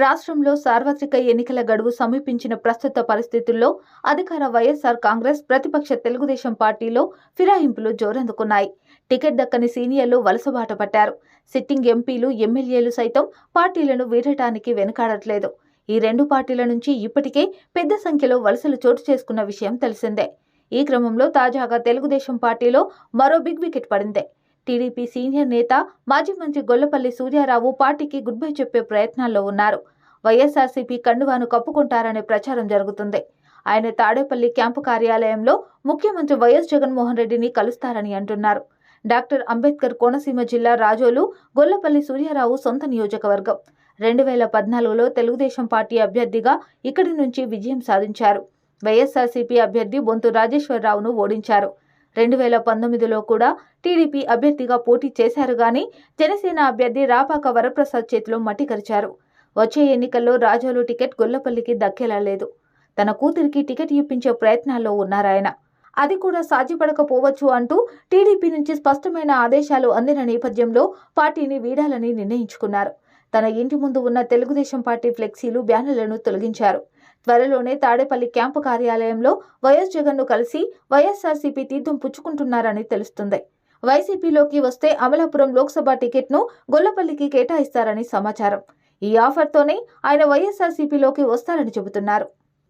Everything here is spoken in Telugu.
రాష్ట్రంలో సార్వత్రిక ఎన్నికల గడువు సమీపించిన ప్రస్తుత పరిస్థితుల్లో అధికార వైఎస్ఆర్ కాంగ్రెస్ ప్రతిపక్ష తెలుగుదేశం పార్టీలో ఫిరాయింపులు జోరందుకున్నాయి. టికెట్ దక్కని సీనియర్లు వలసబాట పట్టారు. సిట్టింగ్ ఎంపీలు ఎమ్మెల్యేలు సైతం పార్టీలను వీడటానికి వెనుకాడట్లేదు. ఈ రెండు పార్టీల నుంచి ఇప్పటికే పెద్ద సంఖ్యలో వలసలు చోటు చేసుకున్న విషయం తెలిసిందే. ఈ క్రమంలో తాజాగా తెలుగుదేశం పార్టీలో మరో బిగ్ వికెట్ పడింది. టీడీపీ సీనియర్ నేత మాజీ మంత్రి గొల్లపల్లి సూర్యారావు పార్టీకి గుడ్ బై చెప్పే ప్రయత్నాల్లో ఉన్నారు. వైఎస్ఆర్సీపీ కండువాను కప్పుకుంటారనే ప్రచారం జరుగుతుంది. ఆయన తాడేపల్లి క్యాంపు కార్యాలయంలో ముఖ్యమంత్రి వైఎస్ జగన్మోహన్ రెడ్డిని కలుస్తారని అంటున్నారు. డాక్టర్ అంబేద్కర్ కోనసీమ జిల్లా రాజోలు గొల్లపల్లి సూర్యారావు సొంత నియోజకవర్గం. రెండు వేల పద్నాలుగులో తెలుగుదేశం పార్టీ అభ్యర్థిగా ఇక్కడి నుంచి విజయం సాధించారు. వైఎస్ఆర్సీపీ అభ్యర్థి బొంతు రాజేశ్వరరావును ఓడించారు. రెండు వేల పంతొమ్మిదిలో కూడా టీడీపీ అభ్యర్థిగా పోటీ చేశారు గాని జనసేన అభ్యర్థి రాపాక వరప్రసాద్ చేతిలో మట్టి కరిచారు. వచ్చే ఎన్నికల్లో రాజోలు టికెట్ గొల్లపల్లికి దక్కేలా లేదు తన కూతురికి టికెట్ ఇప్పించే ప్రయత్నాల్లో ఉన్నారాయన అది కూడా సాధ్యపడకపోవచ్చు అంటూ టీడీపీ నుంచి స్పష్టమైన ఆదేశాలు అందిన నేపథ్యంలో పార్టీని వీడాలని నిర్ణయించుకున్నారు. తన ఇంటి ముందు ఉన్న తెలుగుదేశం పార్టీ ఫ్లెక్సీలు బ్యానర్లను తొలగించారు. త్వరలోనే తాడేపల్లి క్యాంపు కార్యాలయంలో వైఎస్ జగన్ను కలిసి వైఎస్ఆర్సీపీ తీర్థం పుచ్చుకుంటున్నారని తెలుస్తుంది. వైసీపీలోకి వస్తే అమలాపురం లోక్సభ టికెట్ను గొల్లపల్లికి కేటాయిస్తారని సమాచారం. ఈ ఆఫర్తోనే ఆయన వైఎస్ఆర్సీపీలోకి వస్తారని చెబుతున్నారు.